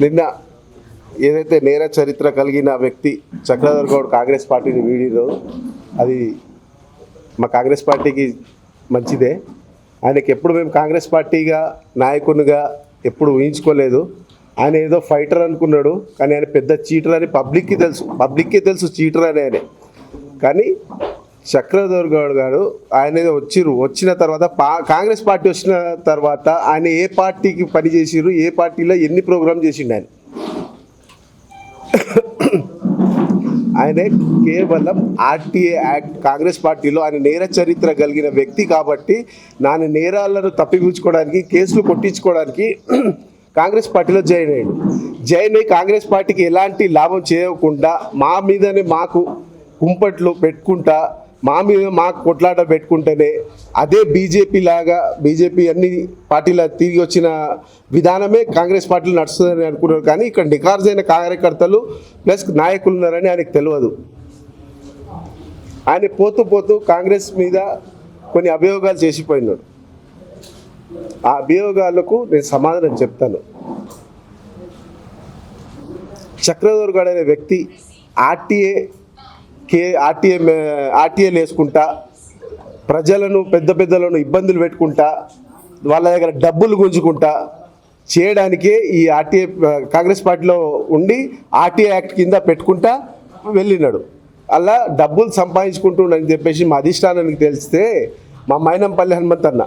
నిన్న ఏదైతే నేర చరిత్ర కలిగిన వ్యక్తి చక్రధర్ గౌడ్ కాంగ్రెస్ పార్టీని వీడిలో అది మా కాంగ్రెస్ పార్టీకి మంచిదే. ఆయనకి ఎప్పుడు మేము కాంగ్రెస్ పార్టీగా నాయకునిగా ఎప్పుడు ఊహించుకోలేదు. ఆయన ఏదో ఫైటర్ అనుకున్నాడు కానీ ఆయన పెద్ద చీటర్ అని పబ్లిక్కి తెలుసు. పబ్లిక్కి తెలుసు చీటర్ అని ఆయన. కానీ చక్రధర్ గౌడ్ గారు ఆయన ఏదో వచ్చిర్రు. వచ్చిన తర్వాత పా కాంగ్రెస్ పార్టీ వచ్చిన తర్వాత ఆయన ఏ పార్టీకి పని చేసిర్రు ఏ పార్టీలో ఎన్ని ప్రోగ్రామ్ చేసిండు ఆయన? ఆయన కేవలం ఆర్టీఏ యాక్ట్ కాంగ్రెస్ పార్టీలో ఆయన నేర చరిత్ర కలిగిన వ్యక్తి కాబట్టి నాని నేరాలను తప్పిపుచ్చుకోవడానికి కేసులు కొట్టించుకోవడానికి కాంగ్రెస్ పార్టీలో జాయిన్ అయ్యాడు. జాయిన్ అయ్యి కాంగ్రెస్ పార్టీకి ఎలాంటి లాభం చేయకుండా మా మీదనే మాకు కుంపట్లు పెట్టుకుంటా మా మీద మాకు కొట్లాట పెట్టుకుంటేనే అదే బీజేపీ లాగా బీజేపీ అన్ని పార్టీల తిరిగి వచ్చిన విధానమే కాంగ్రెస్ పార్టీలు నడుస్తుందని అనుకున్నారు. కానీ ఇక్కడ నికార్జైన కార్యకర్తలు ప్లస్ నాయకులు ఉన్నారని ఆయనకు తెలియదు. ఆయన పోతూ పోతూ కాంగ్రెస్ మీద కొన్ని అభియోగాలు చేసిపోయినాడు. ఆ అభియోగాలకు నేను సమాధానం చెప్తాను. చక్రధర్ గౌడ్ అనే వ్యక్తి ఆర్టీఏ కే ఆర్టీఏ ఆర్టీఏలు వేసుకుంటా ప్రజలను పెద్ద పెద్దలను ఇబ్బందులు పెట్టుకుంటా వాళ్ళ దగ్గర డబ్బులు గుంజుకుంటా చేయడానికే ఈ ఆర్టీఏ కాంగ్రెస్ పార్టీలో ఉండి ఆర్టీఏ యాక్ట్ కింద పెట్టుకుంటా వెళ్ళినాడు. అలా డబ్బులు సంపాదించుకుంటుండని చెప్పేసి మా అధిష్టానానికి తెలిస్తే మా మైనంపల్లి హనుమంతన్న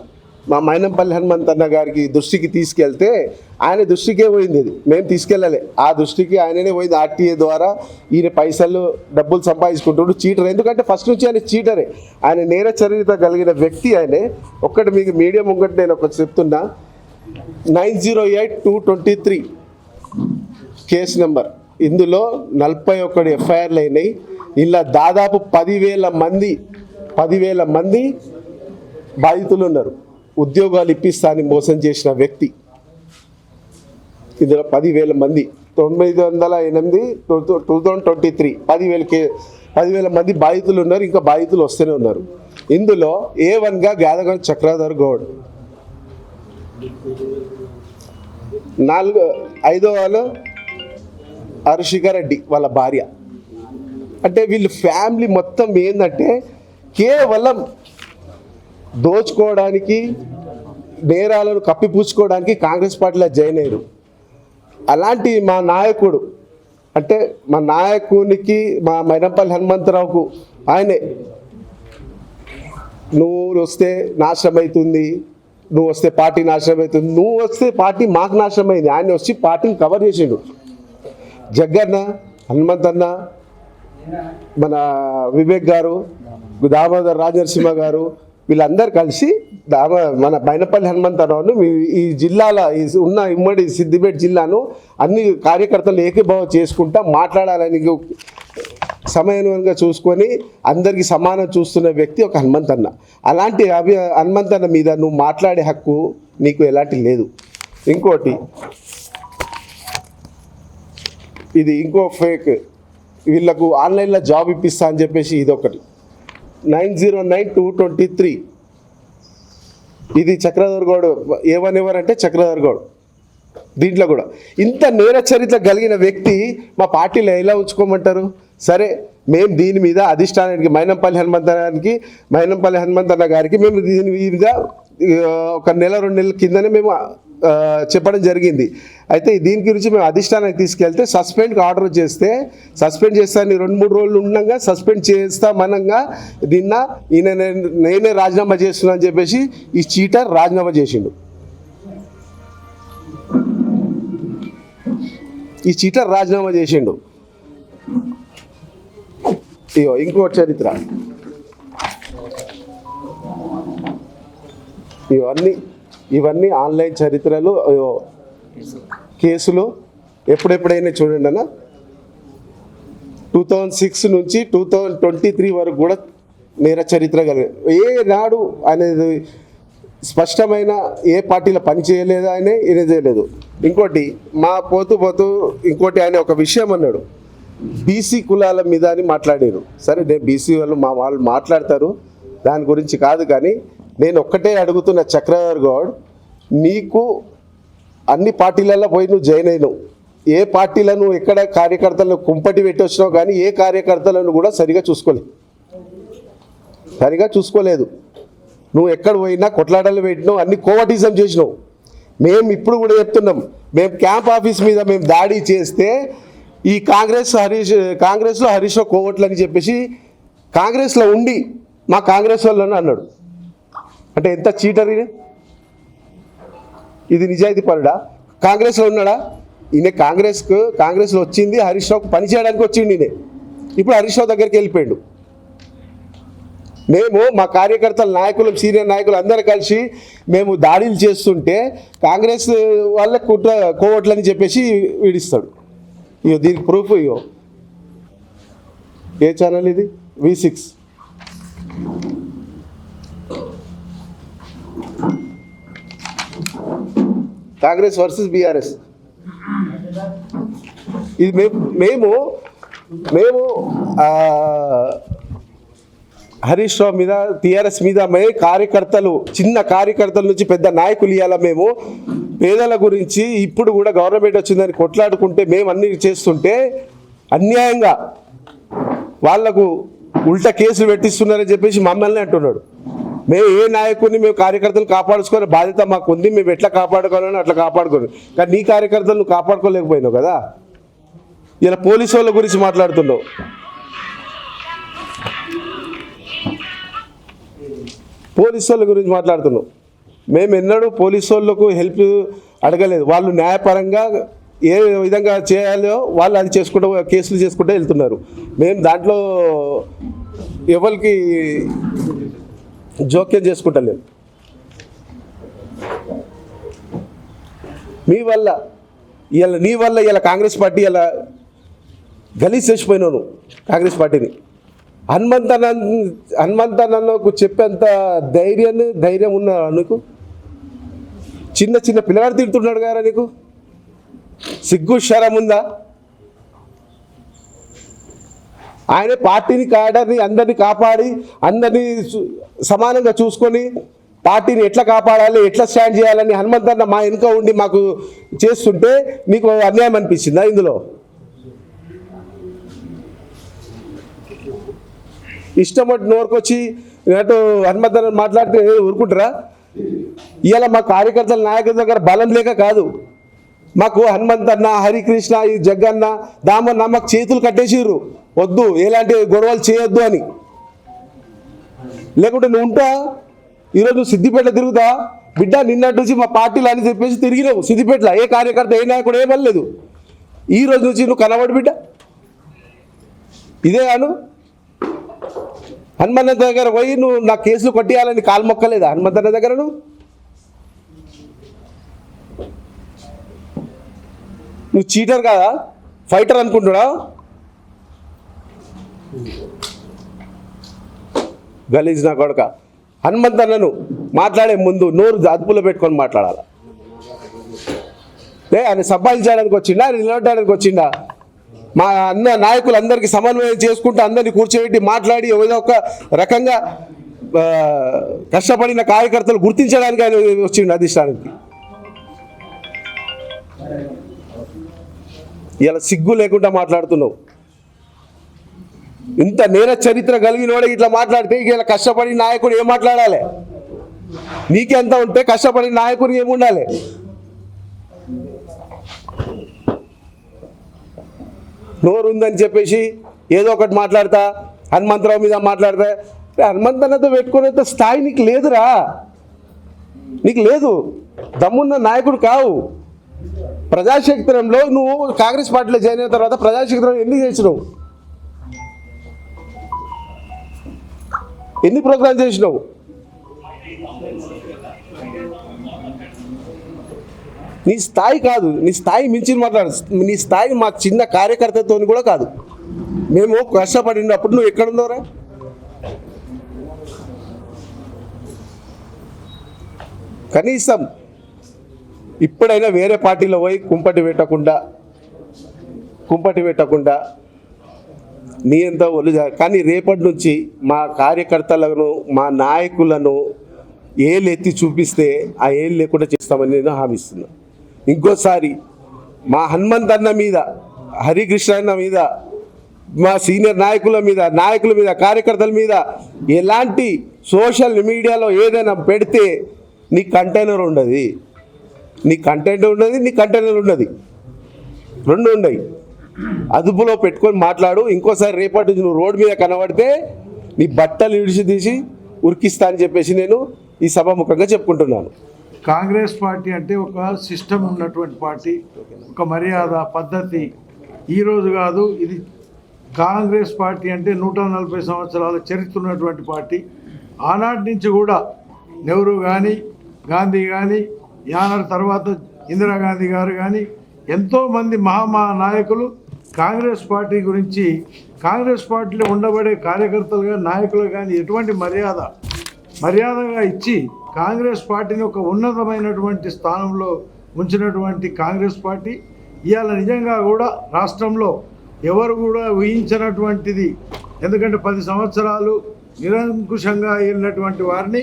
మా మైనంపల్లి హనుమంత్ అన్న గారికి దృష్టికి తీసుకెళ్తే ఆయన దృష్టికే పోయింది ఇది. మేము తీసుకెళ్ళాలి. ఆ దృష్టికి ఆయననే పోయింది ఆర్టీఏ ద్వారా. ఈయన పైసలు డబ్బులు సంపాదించుకుంటుండు. చీటర్. ఎందుకంటే ఫస్ట్ నుంచి ఆయన చీటరే. ఆయన నేర చరిత్ర కలిగిన వ్యక్తి ఆయనే. ఒక్కటి మీకు మీడియం ఒకటి నేను ఒకటి చెప్తున్నా. Nine zero eight two twenty three case number. ఇందులో నలభై ఒకటి ఎఫ్ఐఆర్లు అయినాయి. ఇలా దాదాపు పదివేల మంది పదివేల మంది బాధితులు ఉన్నారు. ఉద్యోగాలు ఇప్పిస్తానని మోసం చేసిన వ్యక్తి. ఇందులో పదివేల మంది. తొమ్మిది వందల ఎనిమిది two two thousand twenty three. పదివేల కే పదివేల మంది బాధితులు ఉన్నారు ఇంకా బాధితులు వస్తూనే ఉన్నారు. ఇందులో ఏ వన్గా గాదగం చక్రాధర్ గౌడ్. నాలుగు ఐదో వాళ్ళు హర్షిక రెడ్డి వాళ్ళ భార్య. అంటే వీళ్ళు ఫ్యామిలీ మొత్తం ఏంటంటే కేవలం దోచుకోవడానికి నేరాలను కప్పిపుచ్చుకోవడానికి కాంగ్రెస్ పార్టీలో జాయిన్ అయ్యారు. అలాంటి మా నాయకుడు అంటే మా నాయకునికి మా మైనంపల్లి హనుమంతరావుకు ఆయనే నువ్వు వస్తే నాశనం అవుతుంది నువ్వు వస్తే పార్టీ నాశనం అవుతుంది నువ్వు వస్తే పార్టీ మాకు నాశనం అయింది. ఆయన వచ్చి పార్టీని కవర్ చేసిండు. జగ్గన్న హనుమంతన్న మన వివేక్ గారు దామోదర్ రాజనరసింహ గారు వీళ్ళందరూ కలిసి దామ మన బైనపల్లి హనుమంతరావును మీ- ఈ జిల్లాల ఉన్న ఉమ్మడి సిద్దిపేట జిల్లాను అన్ని కార్యకర్తలు ఏకీభావం చేసుకుంటా మాట్లాడాలని సమయానుగుణంగా చూసుకొని అందరికీ సమానం చూస్తున్న వ్యక్తి ఒక హనుమంతన్న. అలాంటి అభి హనుమంతన్న మీద నువ్వు మాట్లాడే హక్కు నీకు ఎలాంటి లేదు. ఇంకోటి ఇది ఇంకో ఫేక్ వీళ్ళకు ఆన్లైన్లో జాబ్ ఇప్పిస్తా అని చెప్పేసి ఇదొకటి. Nine zero nine two twenty three. ఇది చక్రధర్ గౌడ్ ఏవన్ ఎవరు అంటే చక్రధర్ గౌడ్. దీంట్లో కూడా. ఇంత నేర చరిత్ర కలిగిన వ్యక్తి మా పార్టీలో ఎలా ఉంచుకోమంటారు? సరే మేము దీని మీద అధిష్టానానికి మైనంపల్లి హనుమంతనానికి మైనంపల్లి హనుమంతన్న గారికి మేము దీని మీద ఒక నెల రెండు నెలల కిందనే మేము చెప్పడం జరిగింది. అయితే దీని గురించి మేము అధిష్టానానికి తీసుకెళ్తే సస్పెండ్కి ఆర్డర్ చేస్తే సస్పెండ్ చేస్తాను రెండు మూడు రోజులు ఉండగా సస్పెండ్ చేస్తామనగా నిన్న ఈయన నేను- నేనే రాజీనామా చేస్తున్నా అని చెప్పేసి ఈ చీటర్ రాజీనామా చేసిండు. ఈ చీటర్ రాజీనామా చేసిండు. ఇయో ఇంకో చరిత్ర. ఇవన్నీ ఇవన్నీ ఆన్లైన్ చరిత్రలు కేసులు ఎప్పుడెప్పుడైనా చూడండి అన్న. టూ థౌజండ్ సిక్స్ నుంచి టూ థౌజండ్ ట్వంటీ త్రీ వరకు కూడా నేర చరిత్ర కలిగి ఏ నాడు అనేది స్పష్టమైన ఏ పార్టీలో పని చేయలేదు ఆయన చేయలేదు. ఇంకోటి మా పోతూ పోతూ ఇంకోటి ఆయన ఒక విషయం అన్నాడు. బీసీ కులాల మీద అని మాట్లాడారు. సరే నేను బీసీ వాళ్ళు మా వాళ్ళు మాట్లాడతారు దాని గురించి కాదు కానీ నేను ఒక్కటే అడుగుతున్న చక్రధర్ గౌడ్ నీకు అన్ని పార్టీలలో పోయి నువ్వు జాయిన్ అయినావు. ఏ పార్టీలను ఎక్కడ కార్యకర్తలను కుంపటి పెట్టి వచ్చినావు కానీ ఏ కార్యకర్తలను కూడా సరిగా చూసుకోలేదు సరిగా చూసుకోలేదు. నువ్వు ఎక్కడ పోయినా కొట్లాటలు పెట్టినావు అన్ని కోవటిజం చేసినావు. మేము ఇప్పుడు కూడా చెప్తున్నాం మేము క్యాంప్ ఆఫీస్ మీద మేము దాడి చేస్తే ఈ కాంగ్రెస్ హరీష్ కాంగ్రెస్లో హరీష్ కోవట్లని కోవట్లు అని చెప్పేసి కాంగ్రెస్లో ఉండి మా కాంగ్రెస్ వాళ్ళని అన్నాడు. అంటే ఎంత చీటర్ ఇది ఇది నిజాయితీ పరుడా? కాంగ్రెస్లో ఉన్నాడా? ఈయన కాంగ్రెస్కు కాంగ్రెస్లో వచ్చింది హరీష్ రావుకు పని చేయడానికి వచ్చింది ఈయన. ఇప్పుడు హరీష్ రావు దగ్గరికి వెళ్ళిపోయాడు. మేము మా కార్యకర్తల నాయకులు సీనియర్ నాయకులు అందరూ కలిసి మేము దాడులు చేస్తుంటే కాంగ్రెస్ వాళ్ళ కుట్ర కోవట్లని చెప్పేసి వీడిస్తాడు. ఇగో దీనికి ప్రూఫ్ ఇగో. ఏ ఛానల్ ఇది? V six Congress versus BRS. ఇది మేము మేము మేము హరీష్ రావు మీద టీఆర్ఎస్ మీద మే కార్యకర్తలు చిన్న కార్యకర్తల నుంచి పెద్ద నాయకులు ఇవ్వాల మేము? పేదల గురించి ఇప్పుడు కూడా గవర్నమెంట్ వచ్చిందని కొట్లాడుకుంటే మేము అన్ని చేస్తుంటే అన్యాయంగా వాళ్ళకు ఉల్టా కేసులు పెట్టిస్తున్నారని చెప్పేసి మమ్మల్ని అంటున్నాడు. మేము ఏ నాయకుడిని మేము కార్యకర్తలు కాపాడుకోవాలి బాధ్యత మాకు ఉంది మేము ఎట్లా కాపాడుకోవాలని అట్లా కాపాడుకోవాలి కానీ నీ కార్యకర్తలు నువ్వు కాపాడుకోలేకపోయినావు కదా? ఇలా పోలీసు వాళ్ళ గురించి మాట్లాడుతున్నావు. పోలీసు వాళ్ళ గురించి మాట్లాడుతున్నాం మేము ఎన్నడూ పోలీసు వాళ్ళకు హెల్ప్ అడగలేదు. వాళ్ళు న్యాయపరంగా ఏ విధంగా చేయాలో వాళ్ళు అది చేసుకుంటూ కేసులు చేసుకుంటూ వెళ్తున్నారు. మేము దాంట్లో ఎవరికి జోక్యం చేసుకుంటలేము మీ వల్ల ఇలా నీ వల్ల ఇలా కాంగ్రెస్ పార్టీ ఇలా గలీజ్ చేసిపోయినావు నువ్వు కాంగ్రెస్ పార్టీని. హనుమంతనన్ హనుమంతనన్నకు చెప్పేంత ధైర్యాన్ని ధైర్యం ఉన్నా నీకు? చిన్న చిన్న పిల్లగాడు తిడుతున్నాడు కదా నీకు? సిగ్గు శరం ఉందా? ఆయన పార్టీని కాడని అందరినీ కాపాడి అందరినీ సమానంగా చూసుకొని పార్టీని ఎట్లా కాపాడాలి ఎట్లా స్టాండ్ చేయాలని హనుమంతన్న మా వెనుక ఉండి మాకు చేస్తుంటే మీకు అన్యాయం అనిపించిందా ఇందులో? ఇష్టం వంటి నోరుకొచ్చి అటు హనుమంతన్న మాట్లాడితే ఊరుకుంటారా? ఇవాళ మా కార్యకర్తల నాయకుల దగ్గర బలం లేక కాదు. మాకు హనుమంతన్న హరికృష్ణ ఈ జగ్గన్న దామన్న మాకు చేతులు కట్టేసిర్రు. వద్దు ఎలాంటి గొడవలు చేయొద్దు అని. లేకుంటే నువ్వు ఉంటా ఈరోజు నువ్వు సిద్దిపేట తిరుగుతా బిడ్డ నిన్నటి నుంచి మా పార్టీలు అని చెప్పేసి తిరిగినావు సిద్దిపేటలో ఏ కార్యకర్త ఏ నాయకుడు ఏమనలేదు. ఈ రోజు నుంచి నువ్వు కనబడి బిడ్డ. ఇదే అను. హనుమంత దగ్గర పోయి నువ్వు నా కేసులు కొట్టేయాలని కాలు మొక్కలేదా? హనుమంతన్న దగ్గర నువ్వు? నువ్వు చీటర్ కదా? ఫైటర్ అనుకుంటున్నా గలీజ్ నా కొడక హనుమంతన్నను మాట్లాడే ముందు నోరు అదుపులో పెట్టుకొని మాట్లాడాలి? లే ఆయన సంపాదించడానికి వచ్చిండా? ఆయన నిలబడడానికి వచ్చిండా? మా అన్న నాయకులందరికీ సమన్వయం చేసుకుంటూ అందరినీ కూర్చోబెట్టి మాట్లాడి ఏదో ఒక రకంగా కష్టపడిన కార్యకర్తలు గుర్తించడానికి ఆయన వచ్చిండు అధిష్టానానికి. ఇలా సిగ్గు లేకుండా మాట్లాడుతున్నావు. ఇంత నేర చరిత్ర కలిగిన వాడు ఇట్లా మాట్లాడితే ఇక ఇలా కష్టపడి నాయకుడు ఏం మాట్లాడాలి? నీకెంత ఉంటే కష్టపడి నాయకుడు ఏముండాలి? నోరు ఉందని చెప్పేసి ఏదో ఒకటి మాట్లాడతా హనుమంతరావు మీద మాట్లాడతా. రే, హనుమంతన్నతో పెట్టుకునేంత స్థాయి నీకు లేదురా. నీకు లేదు. దమ్మున్న నాయకుడు కావు. ప్రజాక్షేత్రంలో నువ్వు కాంగ్రెస్ పార్టీలో జాయిన్ అయిన తర్వాత ప్రజాక్షేత్రం ఎన్ని చేసినావు? ఎన్ని ప్రోగ్రామ్ చేసినావు? నీ స్థాయి కాదు నీ స్థాయి మించి మాట్లాడు. నీ స్థాయి మా చిన్న కార్యకర్తతో కూడా కాదు. మేము కష్టపడినప్పుడు నువ్వు ఎక్కడున్నావురా కనీసం ఇప్పుడైనా వేరే పార్టీలో పోయి కుంపటి పెట్టకుండా కుంపటి పెట్టకుండా నీ ఎంత ఒళ్ళు కానీ రేపటి నుంచి మా కార్యకర్తలను మా నాయకులను ఏళ్ళు ఎత్తి చూపిస్తే ఆ ఏళ్ళు లేకుండా చేస్తామని నేను హామీస్తున్నా. ఇంకోసారి మా హనుమంత్ అన్న మీద హరికృష్ణ అన్న మీద మా సీనియర్ నాయకుల మీద నాయకుల మీద కార్యకర్తల మీద ఎలాంటి సోషల్ మీడియాలో ఏదైనా పెడితే నీ కంటైనర్ ఉండదు. నీ కంటెంట్ ఉన్నది నీ కంటైనర్ ఉండదు. రెండు ఉన్నాయి అదుపులో పెట్టుకొని మాట్లాడు. ఇంకోసారి రేపటి నుంచి నువ్వు రోడ్డు మీద కనబడితే నీ బట్టలు ఇడిచి తీసి ఉరికిస్తా అని చెప్పేసి నేను ఈ సభాముఖంగా చెప్పుకుంటున్నాను. కాంగ్రెస్ పార్టీ అంటే ఒక సిస్టమ్ ఉన్నటువంటి పార్టీ ఒక మర్యాద పద్ధతి. ఈరోజు కాదు ఇది కాంగ్రెస్ పార్టీ అంటే నూట నలభై సంవత్సరాల చరిత్ర ఉన్నటువంటి పార్టీ. ఆనాటి నుంచి కూడా నెహ్రూ కానీ గాంధీ కానీ యానర్ తర్వాత ఇందిరాగాంధీ గారు కానీ ఎంతోమంది మహామహా నాయకులు కాంగ్రెస్ పార్టీ గురించి కాంగ్రెస్ పార్టీలో ఉండబడే కార్యకర్తలు కానీ నాయకులు కానీ ఎటువంటి మర్యాద మర్యాదగా ఇచ్చి కాంగ్రెస్ పార్టీని ఒక ఉన్నతమైనటువంటి స్థానంలో ఉంచినటువంటి కాంగ్రెస్ పార్టీ ఇవాళ నిజంగా కూడా రాష్ట్రంలో ఎవరు కూడా ఊహించినటువంటిది. ఎందుకంటే పది సంవత్సరాలు నిరంకుశంగా వెళ్ళినటువంటి వారిని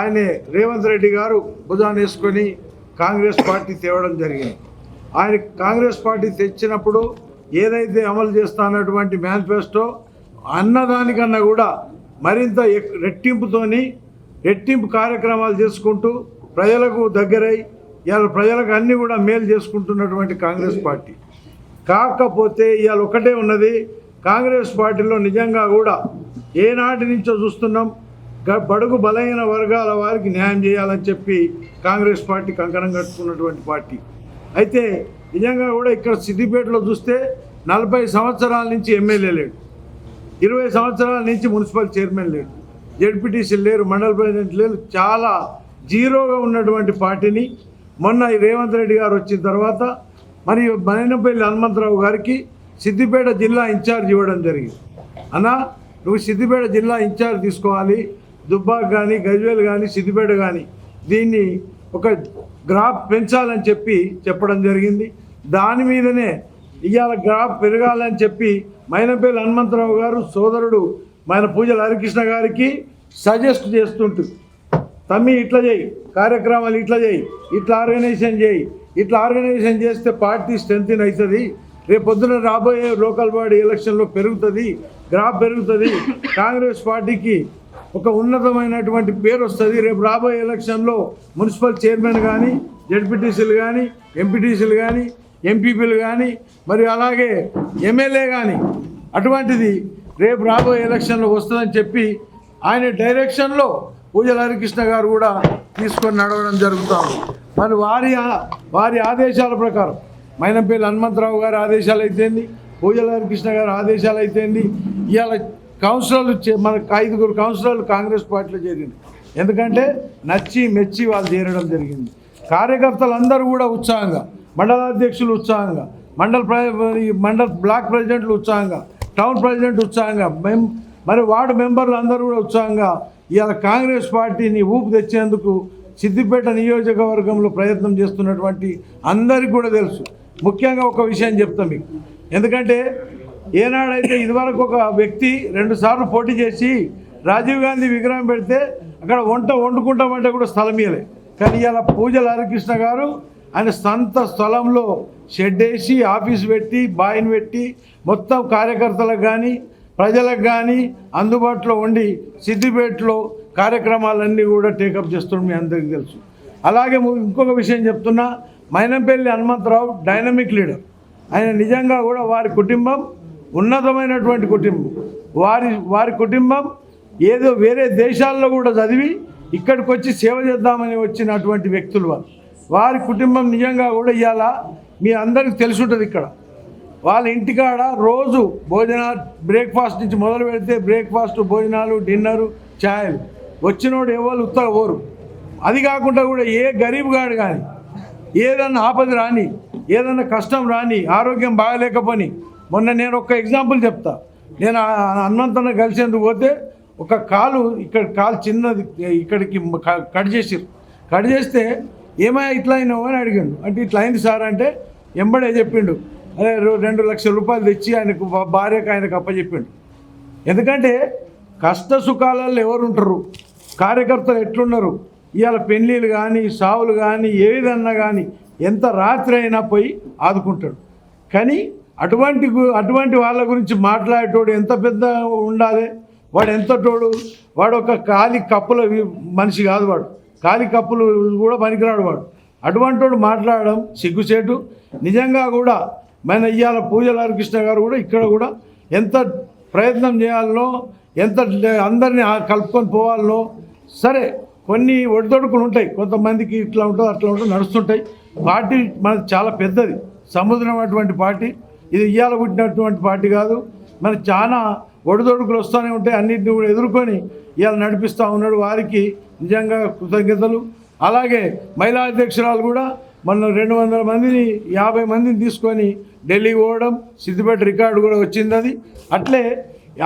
ఆయన రేవంత్ రెడ్డి గారు భుజాన్ని కాంగ్రెస్ పార్టీ తేవడం జరిగింది. ఆయన కాంగ్రెస్ పార్టీ తెచ్చినప్పుడు ఏదైతే అమలు చేస్తున్నటువంటి మేనిఫెస్టో అన్నదానికన్నా కూడా మరింత రెట్టింపుతోని రెట్టింపు కార్యక్రమాలు చేసుకుంటూ ప్రజలకు దగ్గరై ఇవాళ ప్రజలకు అన్నీ కూడా మేలు చేసుకుంటున్నటువంటి కాంగ్రెస్ పార్టీ. కాకపోతే ఇవాళ ఒకటే ఉన్నది కాంగ్రెస్ పార్టీలో నిజంగా కూడా ఏనాటి నుంచో చూస్తున్నాం బడుగు బలహీన వర్గాల వారికి న్యాయం చేయాలని చెప్పి కాంగ్రెస్ పార్టీ కంకణం కట్టుకున్నటువంటి పార్టీ. అయితే నిజంగా కూడా ఇక్కడ సిద్దిపేటలో చూస్తే నలభై సంవత్సరాల నుంచి ఎమ్మెల్యే లేడు. ఇరవై సంవత్సరాల నుంచి మున్సిపల్ చైర్మన్ లేడు. జడ్పీటీసీ లేరు మండల ప్రెసిడెంట్ లేరు. చాలా జీరోగా ఉన్నటువంటి పార్టీని మొన్న రేవంత్ రెడ్డి గారు వచ్చిన తర్వాత మరి మైనపల్లి హనుమంతరావు గారికి సిద్దిపేట జిల్లా ఇన్ఛార్జ్ ఇవ్వడం జరిగింది. అన్నా నువ్వు సిద్దిపేట జిల్లా ఇన్ఛార్జ్ తీసుకోవాలి. దుబ్బాక్ కానీ గజ్వేల్ కానీ సిద్దిపేట కానీ దీన్ని ఒక గ్రాఫ్ పెంచాలని చెప్పి చెప్పడం జరిగింది. దాని మీదనే ఇవాళ గ్రాఫ్ పెరగాలని చెప్పి మైనపేలు హనుమంతరావు గారు సోదరుడు మన పూజల హరికృష్ణ గారికి సజెస్ట్ చేస్తుంటుంది తమ్మి ఇట్లా చేయి. కార్యక్రమాలు ఇట్లా చేయి. ఇట్లా ఆర్గనైజేషన్ చేయి. ఇట్లా ఆర్గనైజేషన్ చేస్తే పార్టీ స్ట్రెంత్ అవుతుంది రేపు పొద్దున రాబోయే లోకల్ బాడీ ఎలక్షన్లో పెరుగుతుంది. గ్రాఫ్ పెరుగుతుంది. కాంగ్రెస్ పార్టీకి ఒక ఉన్నతమైనటువంటి పేరు వస్తుంది. రేపు రాబోయే ఎలక్షన్లో మున్సిపల్ చైర్మన్ కానీ జడ్పీటీసీలు కానీ ఎంపీటీసీలు కానీ ఎంపీపీలు కానీ మరి అలాగే ఎమ్మెల్యే కానీ అటువంటిది రేపు రాబోయే ఎలక్షన్లో వస్తుందని చెప్పి ఆయన డైరెక్షన్లో పూజల హరికృష్ణ గారు కూడా తీసుకొని నడవడం జరుగుతుంది మరి వారి వారి ఆదేశాల ప్రకారం మైనంపల్లి హనుమంతరావు గారి ఆదేశాలు అయితేంది పూజల హరికృష్ణ గారి ఆదేశాలు అయితేంది ఇవాళ కౌన్సిలర్లు మనకు మన ఐదుగురు కౌన్సిలర్లు కాంగ్రెస్ పార్టీలో చేరింది. ఎందుకంటే నచ్చి మెచ్చి వాళ్ళు చేరడం జరిగింది. కార్యకర్తలందరూ కూడా ఉత్సాహంగా మండలాధ్యక్షులు ఉత్సాహంగా మండల ఈ మండల బ్లాక్ ప్రెసిడెంట్లు ఉత్సాహంగా టౌన్ ప్రెసిడెంట్ ఉత్సాహంగా మెం మరి వార్డు మెంబర్లు అందరూ కూడా ఉత్సాహంగా ఇవాళ కాంగ్రెస్ పార్టీని ఊపు తెచ్చేందుకు సిద్దిపేట నియోజకవర్గంలో ప్రయత్నం చేస్తున్నటువంటి అందరికీ కూడా తెలుసు. ముఖ్యంగా ఒక విషయం చెప్తాం మీకు. ఎందుకంటే ఏనాడైతే ఇదివరకు ఒక వ్యక్తి రెండుసార్లు పోటీ చేసి రాజీవ్ గాంధీ విగ్రహం పెడితే అక్కడ వంట వండుకుంటామంటే కూడా స్థలం ఇవ్వలే కానీ ఇలా పూజల హరికృష్ణ గారు ఆయన సొంత స్థలంలో షెడ్ వేసి ఆఫీస్ పెట్టి బాయిని పెట్టి మొత్తం కార్యకర్తలకు కానీ ప్రజలకు కానీ అందుబాటులో ఉండి సిద్దిపేటలో కార్యక్రమాలన్నీ కూడా టేకప్ చేస్తున్నాం మీ అందరికీ తెలుసు. అలాగే ఇంకొక విషయం చెప్తున్నా మైనంపల్లి హనుమంతరావు డైనమిక్ లీడర్ ఆయన నిజంగా కూడా వారి కుటుంబం ఉన్నతమైనటువంటి కుటుంబం. వారి వారి కుటుంబం ఏదో వేరే దేశాల్లో కూడా చదివి ఇక్కడికి వచ్చి సేవ చేద్దామని వచ్చినటువంటి వ్యక్తులు వారు వారి కుటుంబం నిజంగా కూడా ఇవాళ మీ అందరికి తెలిసి ఉంటుంది ఇక్కడ. వాళ్ళ ఇంటికాడ రోజు భోజనాలు బ్రేక్ఫాస్ట్ నుంచి మొదలు పెడితే బ్రేక్ఫాస్ట్ భోజనాలు డిన్నరు ఛాయలు వచ్చినోడు ఎవరు ఉత్తర పోరు అది కాకుండా కూడా ఏ గరీబ్ గాడు కానీ ఏదన్నా ఆపద రాని ఏదన్నా కష్టం రాని ఆరోగ్యం బాగలేకపోని మొన్న నేను ఒక ఎగ్జాంపుల్ చెప్తా. నేను ఆ హనుమంతన్న కలిసేందుకు పోతే ఒక కాలు ఇక్కడ కాలు చిన్నది ఇక్కడికి కట్ చేసిర్రు. కట్ చేస్తే ఏమయ్యా ఇట్లా అయినావు అని అడిగాడు. అంటే ఇట్లా అయింది సార్ అంటే ఎంబడే చెప్పిండు. అదే రెండు లక్షల రూపాయలు తెచ్చి ఆయనకు భార్యకు ఆయనకు అప్పచెప్పిండు. ఎందుకంటే కష్ట సుఖాలలో ఎవరు ఉంటారు కార్యకర్తలు ఎట్లున్నారు ఇవాళ పెళ్ళిళ్ళు కానీ సావులు కానీ ఏదన్నా కానీ ఎంత రాత్రి అయినా పోయి ఆదుకుంటాడు. కానీ అటువంటి గు- అటువంటి వాళ్ళ గురించి మాట్లాడేటోడు ఎంత పెద్ద ఉండాలి? వాడు ఎంత తోడు? వాడు ఒక కాలి కప్పుల మనిషి కాదు వాడు. కాలి కప్పులు కూడా పనికిరాడు వాడు. అటువంటి వాడు మాట్లాడడం సిగ్గుచేటు. నిజంగా కూడా మన ఇయ్యాల పూజల హరికృష్ణ గారు కూడా ఇక్కడ కూడా ఎంత ప్రయత్నం చేయాలనో ఎంత అందరినీ కలుపుకొని పోవాలనో సరే కొన్ని ఒడిదొడుకులు ఉంటాయి. కొంతమందికి ఇట్లా ఉంటుంది అట్లా ఉంటుంది నడుస్తుంటాయి. పార్టీ మనది చాలా పెద్దది. సముద్రం అటువంటి పార్టీ. ఇది ఇయ్యాల పుట్టినటువంటి పార్టీ కాదు. మరి చాలా ఒడిదొడుకులు వస్తూనే ఉంటాయి. అన్నింటిని కూడా ఎదుర్కొని ఇవాళ నడిపిస్తూ ఉన్నాడు వారికి నిజంగా కృతజ్ఞతలు. అలాగే మహిళా అధ్యక్షురాలు కూడా మనం రెండు వందల మందిని యాభై మందిని తీసుకొని ఢిల్లీ పోవడం సిద్దిపేట రికార్డు కూడా వచ్చింది అది. అట్లే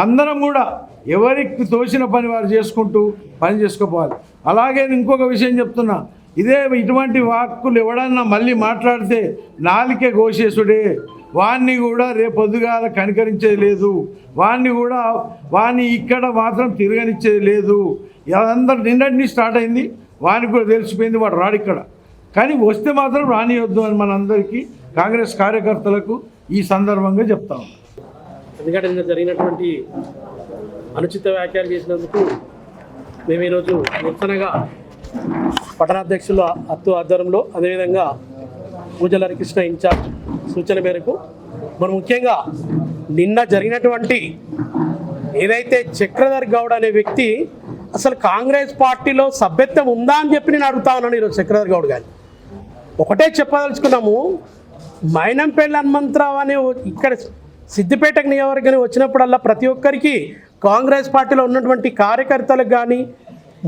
అందరం కూడా ఎవరికి తోచిన పని వారు చేసుకుంటూ పని చేసుకోపోవాలి అలాగే నేను ఇంకొక విషయం చెప్తున్నా. ఇదే ఇటువంటి వాక్కులు ఎవడన్నా మళ్ళీ మాట్లాడితే నాలికే కోసేసుడే వాణ్ణి కూడా రేపు పొద్దుగాల కనికరించేది లేదు. వాణ్ణి కూడా వాణ్ణి ఇక్కడ మాత్రం తిరగనిచ్చేది లేదు. అందరు నిన్నటినీ స్టార్ట్ అయింది. వానికి కూడా తెలిసిపోయింది వాడు రాడు ఇక్కడ. కానీ వస్తే మాత్రం రానియొద్దు అని మనందరికీ కాంగ్రెస్ కార్యకర్తలకు ఈ సందర్భంగా చెప్తా ఉన్నాం. ఎందుకంటే నిన్న జరిగినటువంటి అనుచిత వ్యాఖ్యలు చేసినందుకు మేము ఈరోజు నిరసనగా పట్టణాధ్యక్షుల అత్తు ఆధ్వర్యంలో అదేవిధంగా పూజల హరికృష్ణ ఇన్ఛార్జ్ సూచన మేరకు మరి ముఖ్యంగా నిన్న జరిగినటువంటి ఏదైతే చక్రధర్ గౌడ్ అనే వ్యక్తి అసలు కాంగ్రెస్ పార్టీలో సభ్యత్వం ఉందా అని చెప్పి నేను అడుగుతా ఉన్నాను ఈరోజు చక్రధర్ గౌడ్ గారిని. ఒకటే చెప్పదలుచుకున్నాము మైనంపల్లి హనుమంతరావు అనే ఇక్కడ సిద్దిపేట నియోజకవర్గానికి వచ్చినప్పుడల్లా ప్రతి ఒక్కరికి కాంగ్రెస్ పార్టీలో ఉన్నటువంటి కార్యకర్తలకు కానీ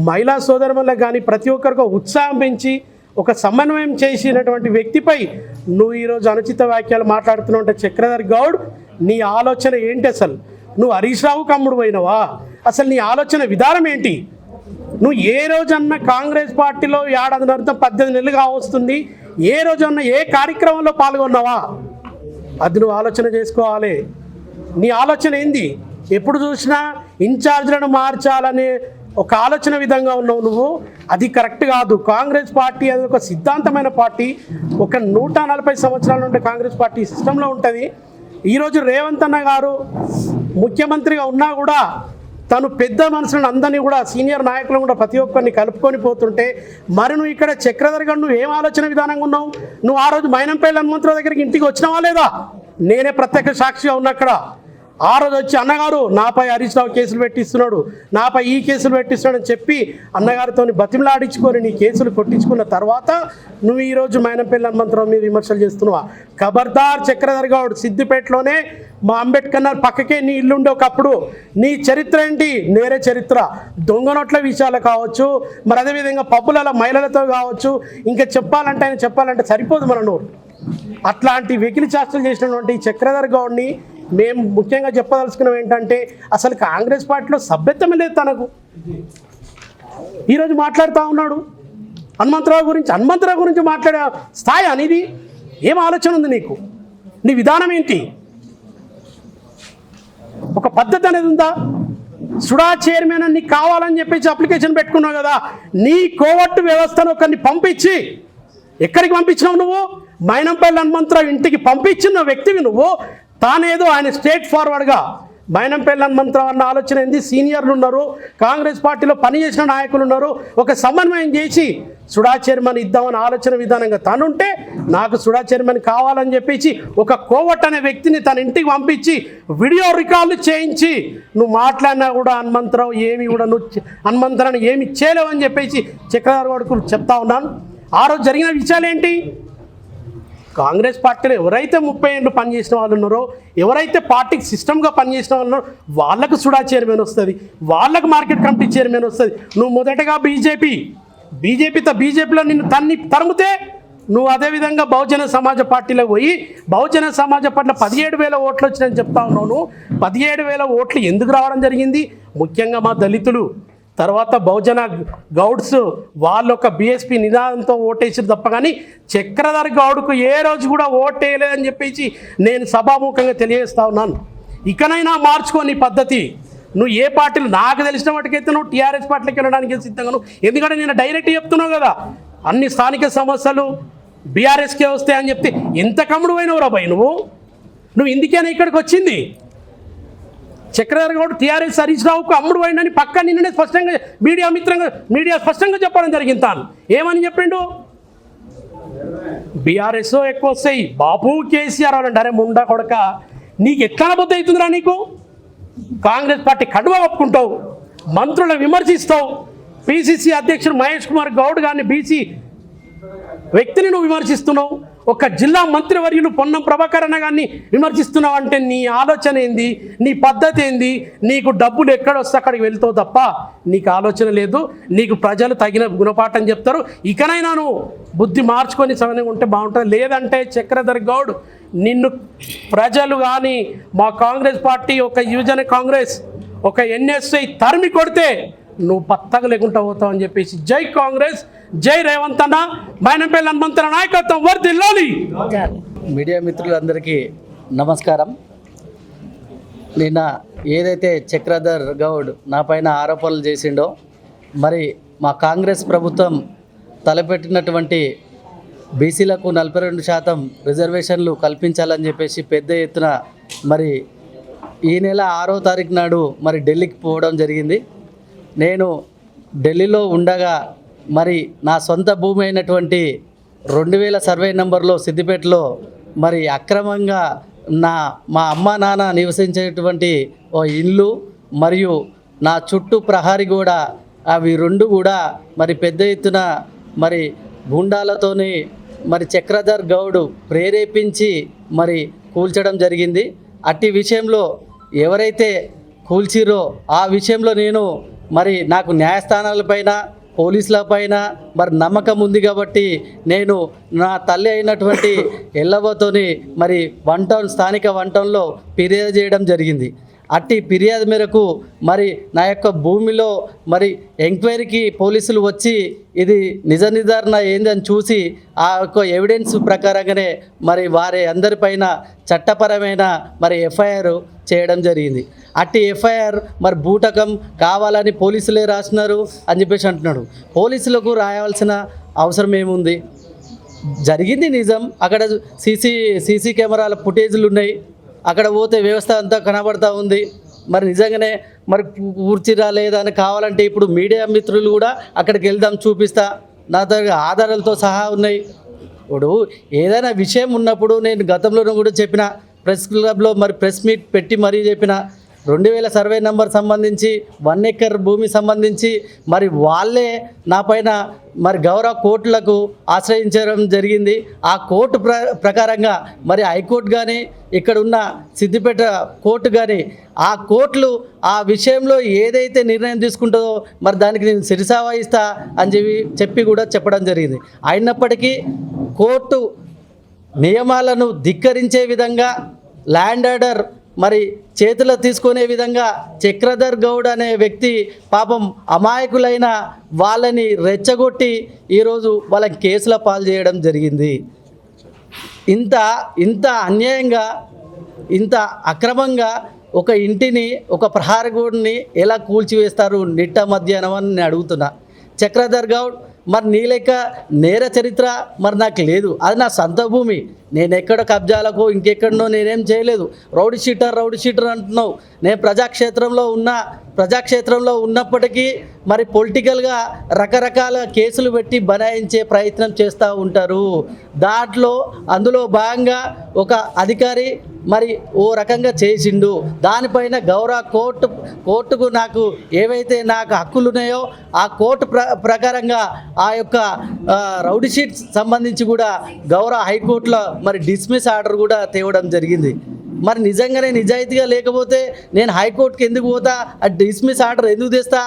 మహిళా సోదరులకు కానీ ప్రతి ఒక్కరికి ఉత్సాహం పెంచి ఒక సమన్వయం చేసినటువంటి వ్యక్తిపై నువ్వు ఈరోజు అనుచిత వ్యాఖ్యలు మాట్లాడుతున్నావు అంటే చక్రధర్ గౌడ్ నీ ఆలోచన ఏంటి అసలు? నువ్వు హరీష్ రావు కమ్ముడు పోయినవా? అసలు నీ ఆలోచన విధానం ఏంటి? నువ్వు ఏ రోజన్నా కాంగ్రెస్ పార్టీలో ఏడాది అర్థం పద్దెనిమిది నెలలు కావస్తుంది ఏ రోజన్నా ఏ కార్యక్రమంలో పాల్గొన్నావా? అది నువ్వు ఆలోచన చేసుకోవాలి. నీ ఆలోచన ఏంది? ఎప్పుడు చూసినా ఇన్ఛార్జ్లను మార్చాలనే ఒక ఆలోచన విధంగా ఉన్నావు నువ్వు. అది కరెక్ట్ కాదు. కాంగ్రెస్ పార్టీ అది ఒక సిద్ధాంతమైన పార్టీ. ఒక నూట నలభై సంవత్సరాల నుండి కాంగ్రెస్ పార్టీ సిస్టంలో ఉంటుంది. ఈరోజు రేవంత్ అన్న గారు ముఖ్యమంత్రిగా ఉన్నా కూడా తను పెద్ద మనుషులను అందరినీ కూడా సీనియర్ నాయకులను కూడా ప్రతి ఒక్కరిని కలుపుకొని పోతుంటే మరి నువ్వు ఇక్కడ చక్రధర్ గారు నువ్వు ఏం ఆలోచన విధానంగా ఉన్నావు? నువ్వు ఆ రోజు మైనంపల్లి హనుమంతరావు దగ్గరికి ఇంటికి వచ్చినావా లేదా? నేనే ప్రత్యక్ష సాక్షిగా ఉన్నా అక్కడ ఆ రోజు వచ్చి అన్నగారు నాపై హరీష్ రావు కేసులు పెట్టిస్తున్నాడు. నాపై ఈ కేసులు పెట్టిస్తున్నాడు అని చెప్పి అన్నగారితో బతిమలాడించుకొని నీ కేసులు కొట్టించుకున్న తర్వాత నువ్వు ఈరోజు మైనంపల్లి హనుమంతరావు మీద విమర్శలు చేస్తున్నావా? ఖబర్దార్ చక్రధర్ గౌడ్ సిద్దిపేటలోనే మా అంబేద్కర్ నగర్ పక్కకే నీ ఇల్లు ఉండే ఒకప్పుడు నీ చరిత్ర ఏంటి? నేరే చరిత్ర. దొంగ నోట్ల విషయాలు కావచ్చు మరి అదేవిధంగా పబ్బులలో మహిళలతో కావచ్చు ఇంకా చెప్పాలంటే ఆయన చెప్పాలంటే సరిపోదు మన నోరు. అట్లాంటి వెకిలి చేష్టలు చేసినటువంటి చక్రధర్ గౌడ్ని మేము ముఖ్యంగా చెప్పదలుచుకున్నాం ఏంటంటే అసలు కాంగ్రెస్ పార్టీలో సభ్యత్వమే లేదు తనకు. ఈరోజు మాట్లాడుతూ ఉన్నాడు. హనుమంతరావు గురించి హనుమంతరావు గురించి మాట్లాడే స్థాయి అనేది ఏం ఆలోచన ఉంది నీకు? నీ విధానం ఏంటి? ఒక పద్ధతి అనేది ఉందా? సుడా చైర్మన్ అని నీకు కావాలని చెప్పేసి అప్లికేషన్ పెట్టుకున్నావు కదా నీ కోవట్టు వ్యవస్థను ఒకరిని పంపించి ఎక్కడికి పంపించినావు నువ్వు? మైనంపల్లి హనుమంతరావు ఇంటికి పంపించిన వ్యక్తివి నువ్వు తానేదో ఆయన స్టేట్ ఫార్వర్డ్గా మైనంపల్లి హనుమంతరావు అన్న ఆలోచన ఏంది? సీనియర్లు ఉన్నారు కాంగ్రెస్ పార్టీలో పనిచేసిన నాయకులు ఉన్నారు ఒక సమన్వయం చేసి సుడా చైర్మన్ ఇద్దామని ఆలోచన విధానంగా తనుంటే నాకు సుడా చైర్మన్ కావాలని చెప్పేసి ఒక కోవట్ అనే వ్యక్తిని తన ఇంటికి పంపించి వీడియో రికార్డులు చేయించి నువ్వు మాట్లాడినా కూడా హనుమంతరావు ఏమి కూడా నువ్వు చే- హనుమంతరాన్ని ఏమి చేయలేవని చెప్పేసి చక్రధారి చెప్తా ఉన్నాను. ఆ రోజు జరిగిన విషయాలు ఏంటి కాంగ్రెస్ పార్టీలో ఎవరైతే ముప్పై ఏళ్ళు పనిచేసిన వాళ్ళు ఉన్నారో ఎవరైతే పార్టీకి సిస్టమ్గా పనిచేసిన వాళ్ళు ఉన్నారో వాళ్ళకు సుడా చైర్మన్ వస్తుంది. వాళ్ళకు మార్కెట్ కమిటీ చైర్మన్ వస్తుంది. నువ్వు మొదటగా బీజేపీ. బీజేపీతో బీజేపీలో నిన్ను తన్ని తరుముతే నువ్వు అదేవిధంగా బహుజన సమాజ పార్టీలో పోయి బహుజన సమాజ పార్టీలో పదిహేడు వేల ఓట్లు వచ్చినాయని చెప్తా ఉన్నావు నువ్వు. పదిహేడు వేల ఓట్లు ఎందుకు రావడం జరిగింది? ముఖ్యంగా మా దళితులు. తర్వాత బహుజన గౌడ్స్ వాళ్ళు ఒక బీఎస్పీ నినాదంతో ఓటేసారు తప్ప కానీ చక్రధర్ గౌడ్కు ఏ రోజు కూడా ఓటేయలేదని చెప్పేసి నేను సభాముఖంగా తెలియజేస్తా ఉన్నాను. ఇకనైనా మార్చుకోని పద్ధతి. నువ్వు ఏ పార్టీలు నాకు తెలిసిన వాటికైతే నువ్వు టీఆర్ఎస్ పార్టీకి వెళ్ళడానికి సిద్ధంగా ఎందుకంటే నేను డైరెక్ట్ చెప్తున్నావు కదా అన్ని స్థానిక సమస్యలు బీఆర్ఎస్కే వస్తాయని చెప్తే ఎంత కమ్ముడు పోయినవురా భయ్ నువ్వు. నువ్వు ఇందుకేనా ఇక్కడికి వచ్చింది? చక్రధర్ గౌడ్ టీఆర్ఎస్ హరీష్ రావుకు అమ్ముడు పోయిందని పక్క నిన్ననే స్పష్టంగా మీడియా మిత్రంగా మీడియా స్పష్టంగా చెప్పడం జరిగింది తాను. ఏమని చెప్పిండు? బీఆర్ఎస్ ఎక్కువ వస్తాయి. బాబు కేసీఆర్ అని అరే ముండా కొడక నీకు ఎట్లా బుద్ధి అవుతుందిరా నీకు? కాంగ్రెస్ పార్టీ కడువ ఒప్పుకుంటావు మంత్రులను విమర్శిస్తావు. పిసిసి అధ్యక్షుడు మహేష్ కుమార్ గౌడ్ గారిని బీసీ వ్యక్తిని నువ్వు విమర్శిస్తున్నావు. ఒక జిల్లా మంత్రివర్యులు పొన్నం ప్రభాకర్ అన్న గారిని విమర్శిస్తున్నావు అంటే నీ ఆలోచన ఏంది? నీ పద్ధతి ఏంది? నీకు డబ్బులు ఎక్కడ వస్తే అక్కడికి వెళ్తావు తప్ప నీకు ఆలోచన లేదు. నీకు ప్రజలు తగిన గుణపాఠం చెప్తారు. ఇకనైనా నువ్వు బుద్ధి మార్చుకొని సమయంగా ఉంటే బాగుంటుంది. లేదంటే చక్రధర్ గౌడ్ నిన్ను ప్రజలు కానీ మా కాంగ్రెస్ పార్టీ ఒక యువజన కాంగ్రెస్ ఒక ఎన్ఎస్ఐ తరిమి కొడితే నువ్వు పత్తగా లేకుండా పోతావు అని చెప్పేసి జై కాంగ్రెస్ జై రేవంత్ అన్న మైనంపల్లి హనుమంతుల నాయకత్వం వర్దిల్లాలి మీడియా మిత్రులందరికీ నమస్కారం. నిన్న ఏదైతే చక్రధర్ గౌడ్ నా పైన ఆరోపణలు చేసిండో మరి మా కాంగ్రెస్ ప్రభుత్వం తలపెట్టినటువంటి బీసీలకు నలభై రెండు శాతం రిజర్వేషన్లు కల్పించాలని చెప్పేసి పెద్ద ఎత్తున మరి ఈ నెల ఆరో తారీఖు నాడు మరి ఢిల్లీకి పోవడం జరిగింది. నేను ఢిల్లీలో ఉండగా మరి నా సొంత భూమి అయినటువంటి రెండు వేల సర్వే నెంబర్లో సిద్దిపేటలో మరి అక్రమంగా నా మా అమ్మ నాన్న నివసించేటువంటి ఓ ఇల్లు మరియు నా చుట్టూ ప్రహారీ కూడా అవి రెండు కూడా మరి పెద్ద ఎత్తున మరి గుండాలతోని మరి చక్రధర్ గౌడ్ ప్రేరేపించి మరి కూల్చడం జరిగింది. అట్టి విషయంలో ఎవరైతే కూల్చిరో ఆ విషయంలో నేను మరి నాకు న్యాయస్థానాలపైన పోలీసులపైన మరి నమ్మకం ఉంది కాబట్టి నేను నా తల్లి అయినటువంటి ఎల్లవతోని మరి వన్ టౌన్ స్థానిక వన్ టౌన్లో ఫిర్యాదు చేయడం జరిగింది. అట్టి ఫిర్యాదు మేరకు మరి నా యొక్క భూమిలో మరి ఎంక్వైరీకి పోలీసులు వచ్చి ఇది నిజ నిర్ధారణ ఏందని చూసి ఆ యొక్క ఎవిడెన్స్ ప్రకారంగానే మరి వారి అందరిపైన చట్టపరమైన మరి ఎఫ్ఐఆర్ చేయడం జరిగింది. అట్టి ఎఫ్ఐఆర్ మరి బూటకం కావాలని పోలీసులే రాసినారు అని చెప్పేసి అంటున్నాడు. పోలీసులకు రాయవలసిన అవసరం ఏముంది? జరిగింది నిజం. అక్కడ సీసీ సీసీ కెమెరాల ఫుటేజ్లు ఉన్నాయి. అక్కడ పోతే వ్యవస్థ అంతా కనబడతా ఉంది. మరి నిజంగానే మరి కూర్చిరా లేదా అని కావాలంటే ఇప్పుడు మీడియా మిత్రులు కూడా అక్కడికి వెళ్దాం చూపిస్తా. నా దగ్గర ఆధారాలతో సహా ఉన్నాయి. ఇప్పుడు ఏదైనా విషయం ఉన్నప్పుడు నేను గతంలోనూ కూడా చెప్పిన ప్రెస్ క్లబ్లో మరి ప్రెస్ మీట్ పెట్టి మరీ చెప్పిన రెండు వేల సర్వే నెంబర్ సంబంధించి వన్ ఎకర్ భూమి సంబంధించి మరి వాళ్ళే నా పైన మరి గౌరవ కోర్టులకు ఆశ్రయించడం జరిగింది. ఆ కోర్టు ప్ర ప్రకారంగా మరి హైకోర్టు కానీ ఇక్కడ ఉన్న సిద్దిపేట కోర్టు కానీ ఆ కోర్టులు ఆ విషయంలో ఏదైతే నిర్ణయం తీసుకుంటుందో మరి దానికి నేను శిరసా వహిస్తా అని చెప్పి చెప్పి కూడా చెప్పడం జరిగింది. అయినప్పటికీ కోర్టు నియమాలను ధిక్కరించే విధంగా ల్యాండ్ ఆర్డర్ మరి చేతిలో తీసుకునే విధంగా చక్రధర్ గౌడ్ అనే వ్యక్తి పాపం అమాయకులైన వాళ్ళని రెచ్చగొట్టి ఈరోజు వాళ్ళకి కేసుల పాలు చేయడం జరిగింది. ఇంత ఇంత అన్యాయంగా ఇంత అక్రమంగా ఒక ఇంటిని ఒక ప్రహారగూడిని ఎలా కూల్చివేస్తారు నిట్ట మధ్యాహ్నం అని నేను అడుగుతున్నా. చక్రధర్ గౌడ్ మరి నీ లెక్క నేర చరిత్ర మరి నాకు లేదు. అది నా సొంత భూమి. నేను ఎక్కడ కబ్జాలకు ఇంకెక్కడనో నేనేం చేయలేదు. రౌడీ షీటర్ రౌడీ షీటర్ అంటున్నావు. నేను ప్రజాక్షేత్రంలో ఉన్న ప్రజాక్షేత్రంలో ఉన్నప్పటికీ మరి పొలిటికల్గా రకరకాల కేసులు పెట్టి బనాయించే ప్రయత్నం చేస్తూ ఉంటారు. దాంట్లో అందులో భాగంగా ఒక అధికారి మరి ఓ రకంగా చేసిండు. దానిపైన గౌరవ కోర్టు కోర్టుకు నాకు ఏవైతే నాకు హక్కులు ఉన్నాయో ఆ కోర్టు ప్ర ప్రకారంగా ఆ యొక్క ఆ, రౌడీ షీట్ సంబంధించి కూడా గౌరవ హైకోర్టులో మరి డిస్మిస్ ఆర్డర్ కూడా తేవడం జరిగింది. మరి నిజంగానే నిజాయితీగా లేకపోతే నేను హైకోర్టుకి ఎందుకు పోతా? ఆ డిస్మిస్ ఆర్డర్ ఎందుకు తెస్తా?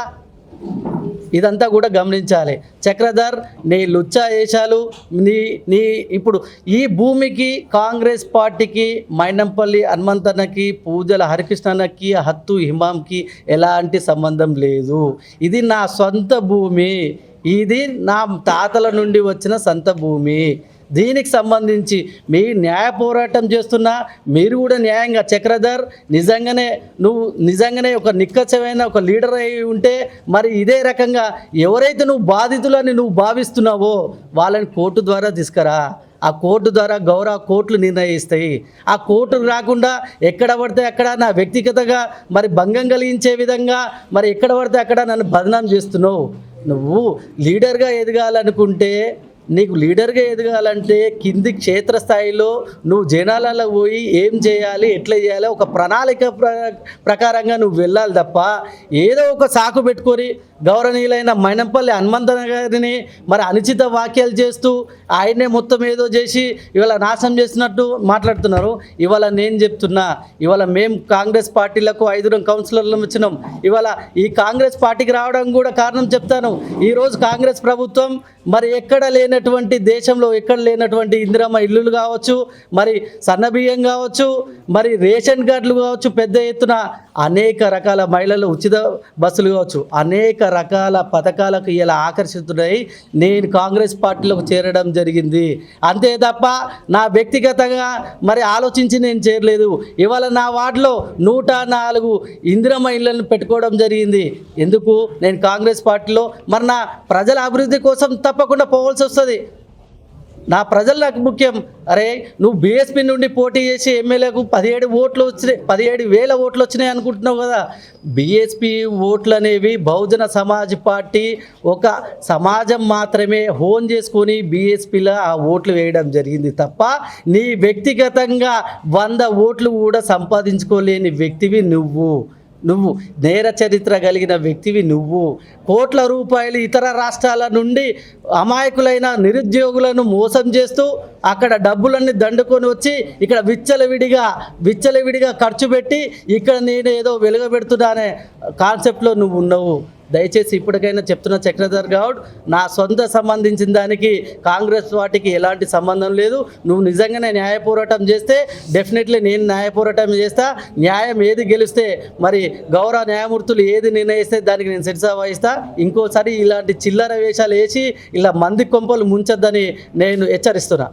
ఇదంతా కూడా గమనించాలి. చక్రధర్ నీ లుచ్చా వేషాలు నీ నీ ఇప్పుడు ఈ భూమికి కాంగ్రెస్ పార్టీకి మైనంపల్లి హనుమంతన్నకి పూజల హరికృష్ణన్నకి హత్తు హిమాంకి ఎలాంటి సంబంధం లేదు. ఇది నా సొంత భూమి. ఇది నా తాతల నుండి వచ్చిన సొంత భూమి. దీనికి సంబంధించి మీ న్యాయ పోరాటం చేస్తున్నా మీరు కూడా న్యాయంగా చక్రధర్ నిజంగానే నువ్వు నిజంగానే ఒక నిక్కచ్చమైన ఒక లీడర్ అయి ఉంటే మరి ఇదే రకంగా ఎవరైతే నువ్వు బాధితులని నువ్వు భావిస్తున్నావో వాళ్ళని కోర్టు ద్వారా తీసుకురా. ఆ కోర్టు ద్వారా గౌరవ కోర్టులు నిర్ణయిస్తాయి. ఆ కోర్టు రాకుండా ఎక్కడ పడితే అక్కడ నా వ్యక్తిగతంగా మరి భంగం కలిగించే విధంగా మరి ఎక్కడ పడితే అక్కడ నన్ను బదనాం చేస్తున్నావు. నువ్వు లీడర్గా ఎదగాలనుకుంటే నీకు లీడర్గా ఎదగాలంటే కింది క్షేత్రస్థాయిలో నువ్వు జనాలలో పోయి ఏం చేయాలి ఎట్లా చేయాలి ఒక ప్రణాళిక ప్ర ప్రకారంగా నువ్వు వెళ్ళాలి తప్ప ఏదో ఒక సాకు పెట్టుకొని గౌరవనీయులైన మైనంపల్లి హనుమంతన గారిని మరి అనుచిత వాక్యాలు చేస్తూ ఆయనే మొత్తం ఏదో చేసి ఇవాళ నాశనం చేసినట్టు మాట్లాడుతున్నారు. ఇవాళ నేను చెప్తున్నా ఇవాళ మేము కాంగ్రెస్ పార్టీలకు ఐదుగురం కౌన్సిలర్లు వచ్చినాం. ఇవాళ ఈ కాంగ్రెస్ పార్టీకి రావడం కూడా కారణం చెప్తాను. ఈరోజు కాంగ్రెస్ ప్రభుత్వం మరి ఎక్కడ లేని లేనటువంటి దేశంలో ఎక్కడ లేనటువంటి ఇందిరమ్మ ఇల్లులు కావచ్చు మరి సన్నబియ్యం కావచ్చు మరి రేషన్ కార్డులు కావచ్చు పెద్ద ఎత్తున అనేక రకాల మహిళలు ఉచిత బస్సులు కావచ్చు అనేక రకాల పథకాలకు ఇలా ఆకర్షితున్నాయి నేను కాంగ్రెస్ పార్టీలోకి చేరడం జరిగింది. అంతే తప్ప నా వ్యక్తిగతంగా మరి ఆలోచించి నేను చేరలేదు. ఇవాళ నా వార్డులో నూట నాలుగు ఇందిరమ్మ ఇళ్ళను పెట్టుకోవడం జరిగింది. ఎందుకు? నేను కాంగ్రెస్ పార్టీలో మరి నా ప్రజల అభివృద్ధి కోసం తప్పకుండా పోవాల్సి వస్తుంది. నా ప్రజలు నాకు ముఖ్యం. అరే నువ్వు బీఎస్పీ నుండి పోటీ చేసి ఎమ్మెల్యేకు పదిహేడు ఓట్లు వచ్చినాయి పదిహేడు వేల ఓట్లు వచ్చినాయి అనుకుంటున్నావు కదా. బీఎస్పీ ఓట్లు అనేవి బహుజన సమాజ్ పార్టీ ఒక సమాజం మాత్రమే హోన్ చేసుకొని బీఎస్పీలో ఆ ఓట్లు వేయడం జరిగింది తప్ప నీ వ్యక్తిగతంగా వంద ఓట్లు కూడా సంపాదించుకోలేని వ్యక్తివి నువ్వు. నువ్వు నేర చరిత్ర కలిగిన వ్యక్తివి నువ్వు. కోట్ల రూపాయలు ఇతర రాష్ట్రాల నుండి అమాయకులైన నిరుద్యోగులను మోసం చేస్తూ అక్కడ డబ్బులన్నీ దండుకొని వచ్చి ఇక్కడ విచ్చలవిడిగా విచ్చలవిడిగా ఖర్చు పెట్టి ఇక్కడ నేను ఏదో వెలుగబెడుతున్నానే కాన్సెప్ట్లో నువ్వు ఉన్నావు. దయచేసి ఇప్పటికైనా చెప్తున్న చక్రధర్ గౌడ్ నా సొంత సంబంధించిన దానికి కాంగ్రెస్ పార్టీకి ఎలాంటి సంబంధం లేదు. నువ్వు నిజంగానే న్యాయ పోరాటం చేస్తే డెఫినెట్లీ నేను న్యాయ పోరాటం చేస్తా. న్యాయం ఏది గెలిస్తే మరి గౌరవ న్యాయమూర్తులు ఏది నిర్ణయిస్తే దానికి నేను శిరసా వహిస్తా. ఇంకోసారి ఇలాంటి చిల్లర వేషాలు వేసి ఇలా మంది కొంపలు ముంచొద్దని నేను హెచ్చరిస్తున్నా.